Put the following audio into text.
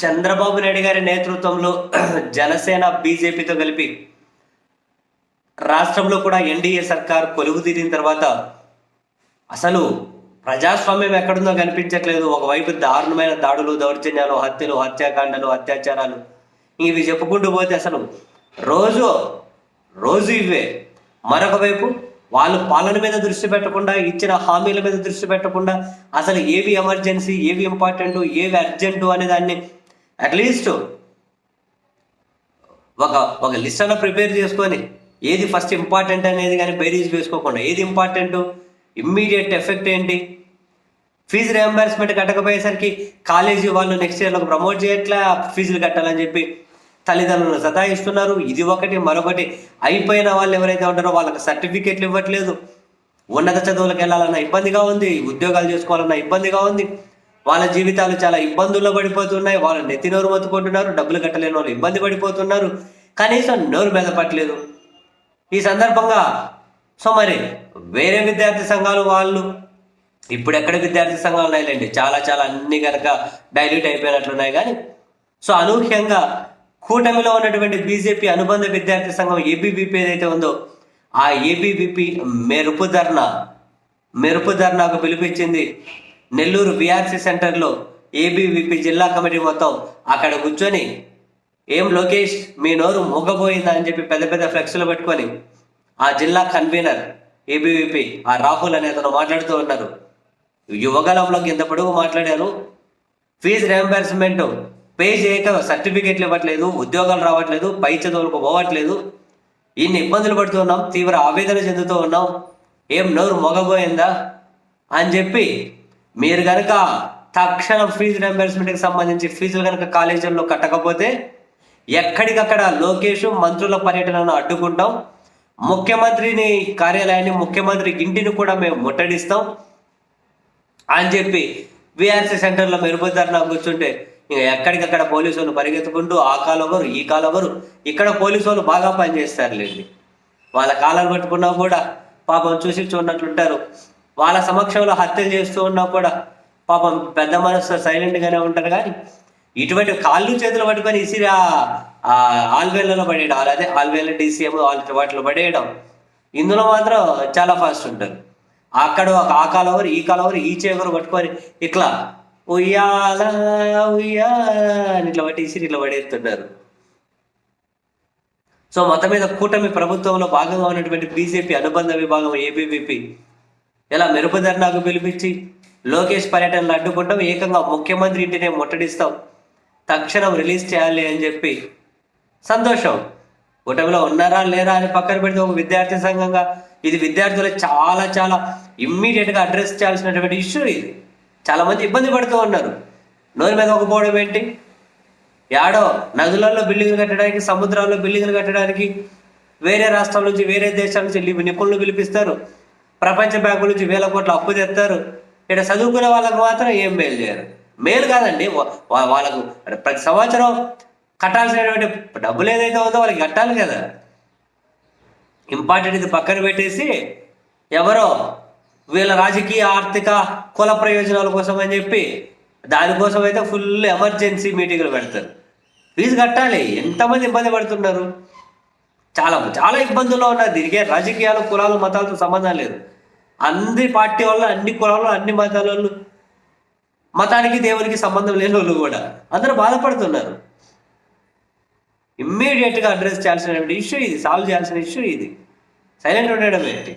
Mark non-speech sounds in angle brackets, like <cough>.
చంద్రబాబు నాయుడు గారి నేతృత్వంలో <clears throat> జనసేన బీజేపీతో కలిపి రాష్ట్రంలో కూడా ఎన్డీఏ సర్కార్ కొలువు తీరిన తర్వాత అసలు ప్రజాస్వామ్యం ఎక్కడుందో కనిపించట్లేదు. ఒకవైపు దారుణమైన దాడులు దౌర్జన్యాలు హత్యలు హత్యాకాండలు అత్యాచారాలు. ఇవి చెప్పుకుంటూ పోతే అసలు రోజు రోజు ఇవే. మరొక వైపు వాళ్ళు పాలన మీద దృష్టి పెట్టకుండా ఇచ్చిన హామీల మీద దృష్టి పెట్టకుండా అసలు ఏవి ఎమర్జెన్సీ ఏవి ఇంపార్టెంట్ ఏవి అర్జెంటు అనే దాన్ని అట్లీస్ట్ ఒక ఒక లిస్ట్ అన్న ప్రిపేర్ చేసుకొని ఏది ఫస్ట్ ఇంపార్టెంట్ అనేది కానీ బేరీజ్ వేసుకోకుండా ఏది ఇంపార్టెంట్ ఇమ్మీడియట్ ఎఫెక్ట్ ఏంటి? ఫీజు రియంబర్స్మెంట్ కట్టకపోయేసరికి కాలేజీ వాళ్ళు నెక్స్ట్ ఇయర్లో ప్రమోట్ చేయట్లే? ఫీజులు కట్టాలని చెప్పి తల్లిదండ్రులను సతాయిస్తున్నారు. ఇది ఒకటి. మరొకటి అయిపోయిన వాళ్ళు ఎవరైతే ఉంటారో వాళ్ళకి సర్టిఫికేట్లు ఇవ్వట్లేదు. ఉన్నత చదువులకు వెళ్ళాలన్న ఇబ్బందిగా ఉంది. ఉద్యోగాలు చేసుకోవాలన్న ఇబ్బందిగా ఉంది. వాళ్ళ జీవితాలు చాలా ఇబ్బందుల్లో పడిపోతున్నాయి వాళ్ళు నెత్తి నోరు మొత్తుకుంటున్నారు డబ్బులు కట్టలేని వాళ్ళు ఇబ్బంది పడిపోతున్నారు. కనీసం నోరు మీద పట్టలేదు ఈ సందర్భంగా సో మరి వేరే విద్యార్థి సంఘాలు వాళ్ళు ఇప్పుడు ఎక్కడ విద్యార్థి సంఘాలు ఉన్నాయిలేండి? చాలా చాలా అన్ని కనుక డైల్యూట్ అయిపోయినట్లున్నాయి కానీ సో అనూహ్యంగా కూటమిలో ఉన్నటువంటి బీజేపీ అనుబంధ విద్యార్థి సంఘం ఏబీవీపీ ఏదైతే ఉందో ఆ ఏబీవీపీ మెరుపు ధర్నా మెరుపు ధర్నాకు పిలిపించింది నెల్లూరు బీఆర్సీ సెంటర్లో ఏబీవీపీ జిల్లా కమిటీ మొత్తం అక్కడ కూర్చొని ఏం లోకేష్ మీ నోరు మూగబోయిందా? అని చెప్పి పెద్ద పెద్ద ఫ్లెక్స్లు పెట్టుకొని ఆ జిల్లా కన్వీనర్ ఏబీవీపీ ఆ రాహుల్ అనే అతను మాట్లాడుతూ ఉన్నారు. యువగలంలో ఇంత పొడుగు మాట్లాడారు. ఫీజు రియంబర్స్మెంట్ పే చేయక సర్టిఫికేట్లు ఇవ్వట్లేదు ఉద్యోగాలు రావట్లేదు పై చదువులకు పోవట్లేదు. ఇన్ని ఇబ్బందులు పడుతున్నాం తీవ్ర ఆవేదన చెందుతూ ఉన్నాం. ఏం నోరు మొగబోయిందా? అని చెప్పి మీరు కనుక తక్షణం ఫీజు రియంబర్స్మెంట్కి సంబంధించి ఫీజులు కనుక కాలేజీల్లో కట్టకపోతే ఎక్కడికక్కడ లోకేష్ మంత్రుల పర్యటనను అడ్డుకుంటాం. ముఖ్యమంత్రిని కార్యాలయాన్ని ముఖ్యమంత్రి ఇంటిని కూడా మేము ముట్టడిస్తాం. అని చెప్పి విఆర్సీ సెంటర్లో మెరుగుదరణ కూర్చుంటే ఇంకా ఎక్కడికక్కడ పోలీసు వాళ్ళు పరిగెత్తుకుంటూ ఆ కాలవరు ఈ కాలవరు ఇక్కడ పోలీసు వాళ్ళు బాగా పనిచేస్తారులేండి. వాళ్ళ కాలం పట్టుకున్నా కూడా పాపం చూసి చూడనట్లుంటారు. వాళ్ళ సమక్షంలో హత్యలు చేస్తూ ఉన్నా కూడా పాపం పెద్ద మనసు సైలెంట్గానే ఉంటారు కానీ ఇటువంటి కాళ్ళు చేతులు పట్టుకొని ఇసిరి ఆ ఆ ఆల్వేళ్ళలో పడేయడం అదే ఆల్వేళ్ళ డీసీఎం వాటిలో పడేయడం ఇందులో మాత్రం చాలా ఫాస్ట్ ఉంటారు. అక్కడ ఒక ఆ కాలవరు ఈ కాలవరు ఈ చేకరు పట్టుకొని ఇట్లా ఉయ్యాల ఉయ్యాల అని ఇట్లా పట్టేసి ఇట్లా పడేస్తున్నారు సో మొత్తం మీద కూటమి ప్రభుత్వంలో భాగంగా ఉన్నటువంటి బీజేపీ అనుబంధ విభాగం ఏబీవీపీ ఇలా మెరుపు ధర్నాకు పిలిపించి లోకేష్ పర్యటనలు అడ్డుకుంటాం ఏకంగా ముఖ్యమంత్రి ఇంటినే ముట్టడిస్తాం. తక్షణం రిలీజ్ చేయాలి అని చెప్పి సంతోషం. కూటమిలో ఉన్నారా లేరా అని పక్కన పెడితే ఒక విద్యార్థి సంఘంగా ఇది విద్యార్థులు చాలా చాలా ఇమ్మీడియట్గా అడ్రస్ చేయాల్సినటువంటి ఇష్యూ ఇది. చాలామంది ఇబ్బంది పడుతూ ఉన్నారు. నోరు మీద ఒక పోవడం ఏంటి? యాడో నదులలో బిల్డింగ్లు కట్టడానికి సముద్రాల్లో బిల్డింగ్లు కట్టడానికి వేరే రాష్ట్రాల నుంచి వేరే దేశాల నుంచి నిపుణులు పిలిపిస్తారు. ప్రపంచ బ్యాంకు నుంచి వేల కోట్లు అప్పు తెస్తారు. ఇక్కడ చదువుకునే వాళ్ళకు మాత్రం ఏం మేలు చేయరు. మేలు కాదండి వాళ్ళకు ప్రతి సంవత్సరం కట్టాల్సినటువంటి డబ్బులు ఏదైతే ఉందో వాళ్ళకి కట్టాలి కదా. ఇంపార్టెంట్ ఇది పక్కన పెట్టేసి ఎవరో వీళ్ళ రాజకీయ ఆర్థిక కుల ప్రయోజనాల కోసం అని చెప్పి దానికోసం అయితే ఫుల్ ఎమర్జెన్సీ మీటింగ్లు పెడతారు. ఫీజు కట్టాలి. ఎంతమంది ఇబ్బంది పడుతున్నారు? చాలా చాలా ఇబ్బందుల్లో ఉన్నారు దీనికే రాజకీయాలు కులాలు మతాలతో సంబంధం లేదు. అన్ని పార్టీ వాళ్ళు అన్ని కులాలు అన్ని మతాల వాళ్ళు మతానికి దేవునికి సంబంధం లేని వాళ్ళు కూడా. అందరూ బాధపడుతున్నారు. ఇమ్మీడియట్గా అడ్రస్ చేయాల్సిన ఇష్యూ ఇది. సాల్వ్ చేయాల్సిన ఇష్యూ ఇది. సైలెంట్ ఉండడం ఏంటి